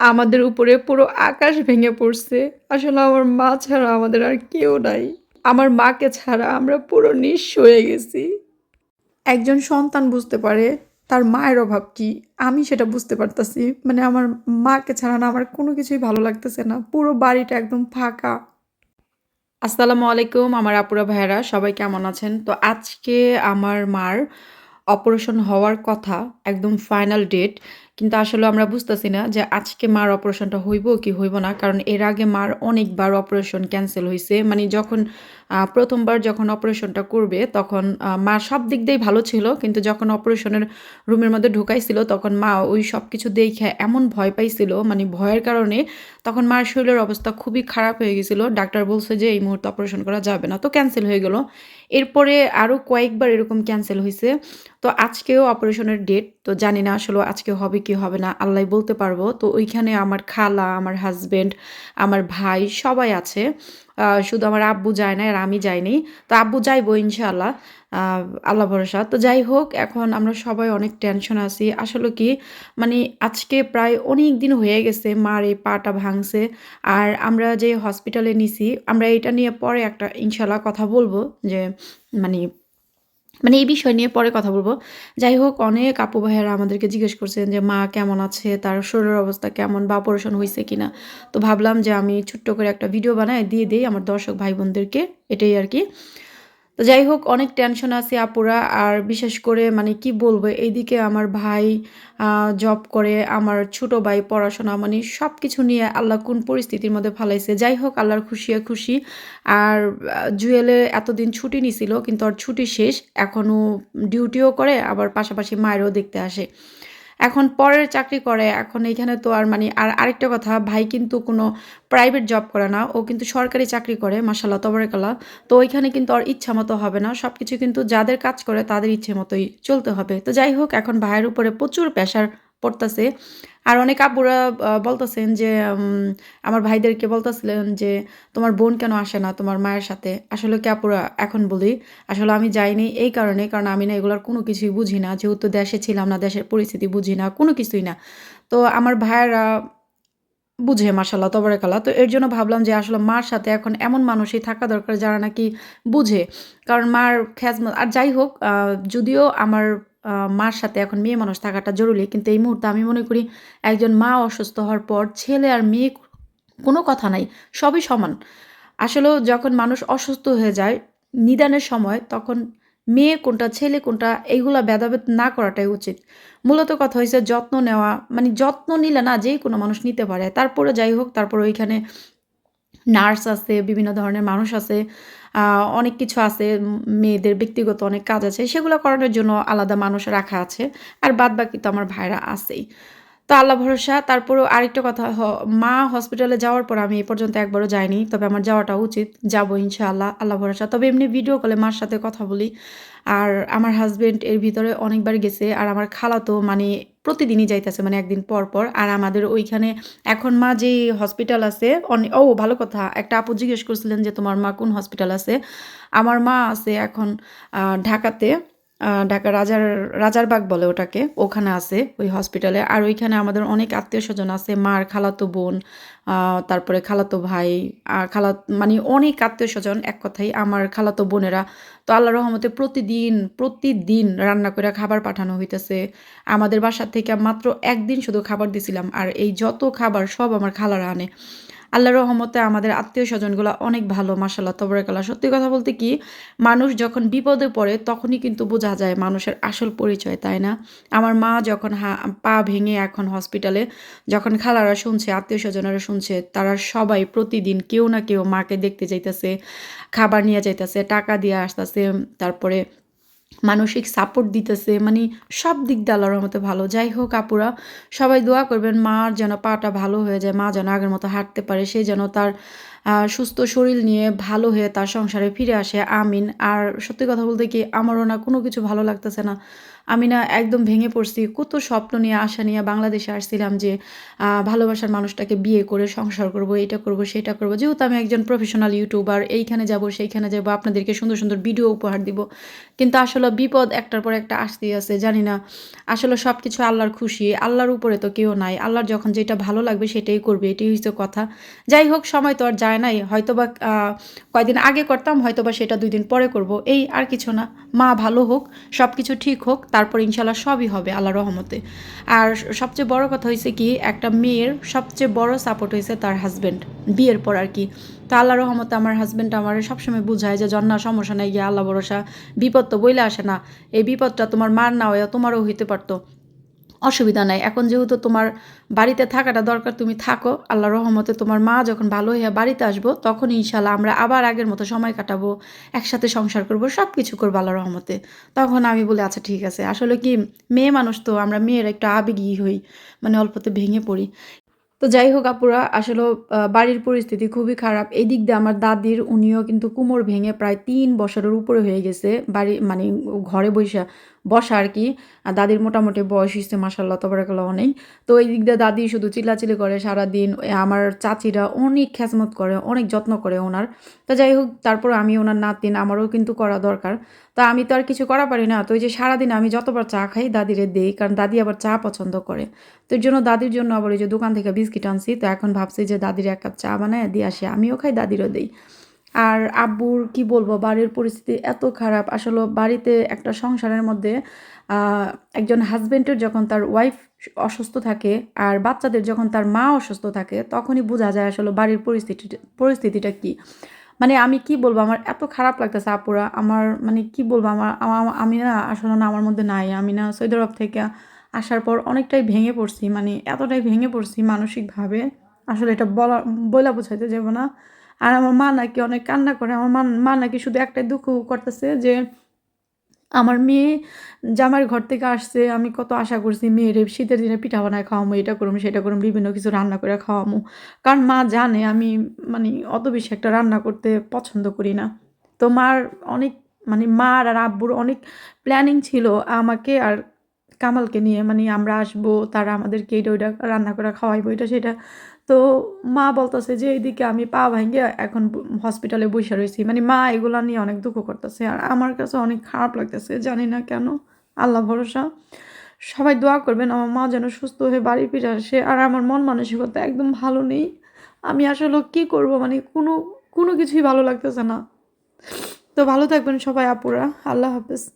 আমাদের উপরে পুরো আকাশ ভেঙে পড়ছে। আসলে আমার মা ছাড়া আমাদের আর কেউ নাই। আমার মাকে ছাড়া আমরা পুরো নিঃস্ব হয়ে গেছি। একজন সন্তান বুঝতে পারে তার মায়ের অভাব কি? আমি সেটা বুঝতে পারতাছি। মানে আমার মাকে ছাড়া না আমার কোনো কিছুই ভালো লাগতেছে না। পুরো বাড়িটা একদম ফাঁকা। আসসালামু আলাইকুম আমার আপুরা ভাইয়েরা, সবাই কেমন আছেন? তো আজকে আমার মার অপারেশন হওয়ার কথা, একদম ফাইনাল ডেট। কিন্তু আসলে আমরা বুঝতেছি না যে আজকে মার অপারেশনটা হইব কি হইব না, কারণ এর আগে মার অনেকবার অপারেশন ক্যান্সেল হয়েছে মানে যখন প্রথমবার যখন অপারেশনটা করবে তখন মা সব দিক দিয়েই ভালো ছিল, কিন্তু যখন অপারেশনের রুমের মধ্যে ঢুকাইছিল তখন মা ওই সব কিছু দেখে এমন ভয় পাইছিল মানে ভয়ের কারণে তখন মার শরীরের অবস্থা খুবই খারাপ হয়ে গেছিল। ডাক্তার বলছে যে এই মুহূর্তে অপারেশন করা যাবে না, তো ক্যান্সেল হয়ে গেল। এরপরে আরও কয়েকবার এরকম ক্যান্সেল হয়েছে তো আজকেও অপারেশনের ডেট, তো জানি না আসলে আজকে হবে কি হবে না, আল্লাহ বলতে পারব। তো ওইখানে আমার খালা, আমার হাজবেন্ড আমার ভাই সবাই আছে। শুধু আমার আব্বু যায় না আর আমি যাইনি। তো আব্বু যাইবো ইনশাআল্লাহ আল্লাহ ভরসা। তো যাই হোক, এখন আমরা সবাই অনেক টেনশন আছি। আসলে কি মানে আজকে প্রায় অনেক দিন হয়ে গেছে, মার এই পাটা ভাঙছে। আর আমরা যে হসপিটালে নিছি, আমরা এটা নিয়ে পরে একটা ইনশাল্লাহ কথা বলব যে মানে মানে এই বিষয় নিয়ে পরে কথা বলব। যাই হোক অনেক আপু ভাইয়ারা আমাদেরকে জিজ্ঞেস করছেন যে, মা কেমন আছে? তার শরীরের অবস্থা কেমন? বা অপারেশন হয়েছে কিনা? তো ভাবলাম যে, আমি ছোট্ট করে একটা ভিডিও বানাই, দিয়ে দিই আমার দর্শক ভাই বোনদেরকে এটাই আর কি। তো যাই হোক অনেক টেনশন আছে আপুরা। আর বিশেষ করে মানে কি বলব এইদিকে আমার ভাই জব করে আমার ছোট ভাই পড়াশোনা মানে সব কিছু নিয়ে আল্লাহ কোন পরিস্থিতির মধ্যে ফালাইছে। যাই হোক আল্লাহর খুশি খুশি। আর আহ, জুয়েলের এতদিন ছুটি নিছিল কিন্তু ওর ছুটি শেষ। এখনও ডিউটিও করে আবার পাশাপাশি মায়েরও দেখতে আসে। এখন পরের চাকরি করে, এখন এখানে তো আর মানে আর আরেকটা কথা, ভাই কিন্তু কোনো প্রাইভেট জব করে না, ও কিন্তু সরকারি চাকরি করে মাসাল্লাহ তবরেকাল্লা তো ওইখানে কিন্তু আর ইচ্ছা মতো হবে না সব কিছু কিন্তু যাদের কাজ করে তাদের ইচ্ছে মতোই চলতে হবে। তো যাই হোক, এখন ভাইয়ের উপরে প্রচুর প্রেশার পড়তেছে। আর অনেক আব্বুরা বলতেছেন যে আমার ভাইদেরকে বলতেছিলেন যে, তোমার বোন কেন আসে না তোমার মায়ের সাথে? আসলে কি আপুরা এখন বলি, আসলে আমি যাইনি এই কারণে, কারণ আমি না এগুলোর কোনো কিছুই বুঝি না। যেহেতু দেশে ছিলাম না, দেশের পরিস্থিতি বুঝি না, কোনো কিছুই না। তো আমার ভাইয়েরা বুঝে মাসাল্লাহ তবরেকাল্লাহ। তো এর জন্য ভাবলাম যে, আসলে মার সাথে এখন এমন মানুষই থাকা দরকার যারা নাকি বুঝে। কারণ মার খেজমত, আর যাই হোক যদিও আমার মার সাথে এখন মেয়ে মানুষ থাকাটা জরুরি। কিন্তু এই মুহূর্তে আমি মনে করি একজন মা অসুস্থ হওয়ার পর ছেলে আর মেয়ে কোনো কথা নাই, সবই সমান। আসলেও যখন মানুষ অসুস্থ হয়ে যায় নিদানের সময়, তখন মেয়ে কোনটা, ছেলে কোনটা, এইগুলা ভেদাভেদ না করাটাই উচিত। মূলত কথা হয়েছে যত্ন নেওয়া মানে যত্ন নিলে না যেই কোনো মানুষ নিতে পারে। তারপরে যাই হোক, তারপরে ওইখানে নার্স আছে, বিভিন্ন ধরনের মানুষ আছে। অনেক কিছু আছে মেয়েদের ব্যক্তিগত অনেক কাজ আছে, সেগুলো করানোর জন্য আলাদা মানুষ রাখা আছে, আর বাদ বাকি তো আমার ভাইরা আছেই। তো আল্লাহ ভরসা। তারপরেও আরেকটা কথা মা হসপিটালে যাওয়ার পর আমি এ পর্যন্ত একবারও যাইনি, তবে আমার যাওয়াটা উচিত। যাব ইনশাআল্লাহ, আল্লাহ ভরসা। তবে এমনি ভিডিও কলে মার সাথে কথা বলি। আর আমার হাজব্যান্ড এর ভিতরে অনেকবার গেছে, আর আমার খালা তো মানে প্রতিদিনই যাইতেছে মানে একদিন পর পর। আর আমাদের ওইখানে এখন মা যে হসপিটাল আছে ও ভালো কথা, একটা আপু জিজ্ঞেস করছিলেন যে তোমার মা কোন হসপিটাল আছে? আমার মা আছে এখন ঢাকাতে। ঢাকা রাজার, রাজারবাগ বলে ওটাকে। ওখানে আছে ওই হসপিটালে আর ওইখানে আমাদের অনেক আত্মীয় স্বজন আছে, মার খালাতো বোন তারপরে খালাতো ভাই খালা মানে অনেক আত্মীয় স্বজন এক কথাই আমার খালাতো বোনেরা। তো আল্লাহ রহমতে প্রতিদিন প্রতিদিন রান্না করে খাবার পাঠানো হইতেছে। আমাদের বাসা থেকে মাত্র একদিন শুধু খাবার দিছিলাম। আর এই যত খাবার সব আমার খালারা আনে। আল্লাহ রহমতে আমাদের আত্মীয় স্বজনগুলো অনেক ভালো মাসাল্লাহ তবরেকাল্লাহ সত্যি কথা বলতে কি, মানুষ যখন বিপদে পড়ে, তখনই কিন্তু বোঝা যায় মানুষের আসল পরিচয়, তাই না? আমার মা যখন হা, পা ভেঙে এখন হসপিটালে যখন খালারা শুনছে আত্মীয় স্বজনেরা শুনছে, তারা সবাই প্রতিদিন কেউ না কেউ মাকে দেখতে যাইতেছে, খাবার নিয়ে যাইতেছে, টাকা দিয়ে আসতেছে, তারপরে মানসিক সাপোর্ট দিতেছে মানে সব দিক দিয়ে আল্লাহর রহমতে ভালো। যাই হোক আপুরা, সবাই দোয়া করবেন, মার যেন পাটা ভালো হয়ে যায়, মা যেন আগের মতো হাঁটতে পারে, সে যেন তার সুস্থ শরীর নিয়ে ভালো হয়ে তার সংসারে ফিরে আসে আমিন। আর সত্যি কথা বলতে কি, আমারও না কোনো কিছু ভালো লাগতেছে না। আমি না একদম ভেঙে পড়ছি, কত স্বপ্ন নিয়ে, আশা নিয়ে বাংলাদেশে আসছিলাম যে ভালোবাসার মানুষটাকে বিয়ে করে সংসার করব, এটা করব, সেটা করব। যেহেতু আমি একজন প্রফেশনাল ইউটিউবার এইখানে যাব, সেইখানে যাব, আপনাদেরকে সুন্দর সুন্দর ভিডিও উপহার দিব। কিন্তু আসলে বিপদ একটার পর একটা আসতেই আছে, জানি না। আসলে সব কিছু আল্লাহর খুশি, আল্লাহর উপরে তো কেউ নাই। আল্লাহর যখন যেটা ভালো লাগবে সেটাই করবে, এটাই হচ্ছে কথা। যাই হোক, সময় তো আর যায় নাই, হয়তোবা কয়দিন আগে করতাম, হয়তোবা সেটা দুই দিন পরে করব। এই আর কিছু না। মা ভালো হোক সব কিছু ঠিক হোক, তারপর ইনশাল্লাহ সবই হবে আল্লাহ রহমতে। আর সবচেয়ে বড় কথা হয়েছে কি, একটা মেয়ের সবচেয়ে বড় সাপোর্ট হয়েছে তার হাজব্যান্ড বিয়ের পর আর কি। তো আল্লাহ রহমতে আমার হাজব্যান্ড আমার সবসময় বুঝায় যে, জন্না, সমস্যা নেই গিয়ে, আল্লাহ ভরসা, বিপদ তো বইলে আসে না। এই বিপদটা তোমার মার না হয়ে তোমারও হইতে পারতো। অসুবিধা নাই। এখন যেহেতু তোমার বাড়িতে থাকাটা দরকার, তুমি থাকো। আল্লাহ রহমতে তোমার মা যখন ভালো হয়ে বাড়িতে আসব, তখন ইনশাল্লাহ আমরা আবার আগের মতো সময় কাটাবো, একসাথে সংসার করব সব কিছু করব আল্লাহ রহমতে। তখন আমি বলি আচ্ছা ঠিক আছে। আসলে কি, মেয়ে মানুষ তো আমরা মেয়ের একটু আবেগী হই মানে অল্পতে ভেঙে পড়ি। তো যাই হোক আপুরা, আসলে বাড়ির পরিস্থিতি খুবই খারাপ। এই দিক দিয়ে আমার দাদির, উনিও কিন্তু কোমর ভেঙে প্রায় তিন বছরের উপরে হয়ে গেছে। বাড়ি মানে ঘরে বসে বসা আর কি। আর দাদির মোটামুটি বয়স হচ্ছে মাসাল্লাহ তবরাকাল্লাহ অনেক। তো এই দিক দিয়ে দাদি শুধু চিল্লাচিল্লি করে সারাদিন। আমার চাচিরা অনেক খেজমত করে, অনেক যত্ন করে ওনার। তো যাই হোক, তারপর আমি ওনার নাতিন, আমারও কিন্তু করা দরকার। তা আমি তো আর কিছু করা পারি না। তো ওই যে সারাদিন আমি যতবার চা খাই, দাদিরে দেই, কারণ দাদি আবার চা পছন্দ করে। তো এর জন্য দাদির জন্য আবার ওই যে দোকান থেকে বিস্কিট আনছি। তো এখন ভাবছি যে দাদির এক কাপ চা বানায় দিয়ে আসি, আমিও খাই, দাদিরও দেই। আর আব্বুর কি বলব, বাড়ির পরিস্থিতি এত খারাপ। আসলে বাড়িতে একটা সংসারের মধ্যে একজন হাজবেন্ডের যখন তার ওয়াইফ অসুস্থ থাকে আর বাচ্চাদের যখন তার মা অসুস্থ থাকে, তখনই বোঝা যায় আসলে বাড়ির পরিস্থিতি, পরিস্থিতিটা কি। মানে আমি কি বলব, আমার এত খারাপ লাগতেছে আপুরা। আমার মানে কি বলব, আমার আমি না আসলে না, আমার মধ্যে নাই। আমি না সৌদি আরব থেকে আসার পর অনেকটাই ভেঙে পড়ছি। মানে এতটাই ভেঙে পড়ছি মানসিকভাবে। আসলে এটা বলা বলা বোঝাইতে যাব না। আর আমার মা নাকি অনেক কান্না করে। আমার মা মা নাকি শুধু একটাই দুঃখ করতেছে যে আমার মেয়ে জামার ঘর থেকে আসছে, আমি কত আশা করছি মেয়ের শীতের দিনে পিঠা বানায় খাওয়ামো, এটা করুম, সেটা করুম, বিভিন্ন কিছু রান্না করে খাওয়ামো। কারণ মা জানে আমি মানে অত বেশি একটা রান্না করতে পছন্দ করি না। তো মার অনেক মানে মার আর আব্বুর অনেক প্ল্যানিং ছিল আমাকে আর কামালকে নিয়ে মানে আমরা আসব, তারা আমাদেরকে এটা ওইটা রান্না করে খাওয়াইবো, এটা সেটা তো মা বলতেছে যে, এইদিকে আমি পা ভাঙ্গে এখন হসপিটালে বসে রয়েছি। মানে মা এগুলা নিয়ে অনেক দুঃখ করতেছে। আর আমার কাছে অনেক খারাপ লাগতেছে, জানি না কেন। আল্লাহ ভরসা। সবাই দোয়া করবেন, আমার মা যেন সুস্থ হয়ে বাড়ি ফিরে আসে। আর আমার মন মানসিকতা একদম ভালো নেই। আমি আসলে কি করব? মানে কোনো কোনো কিছুই ভালো লাগতেছে না। তো ভালো থাকবেন সবাই, আপুরা। আল্লাহ হাফেজ।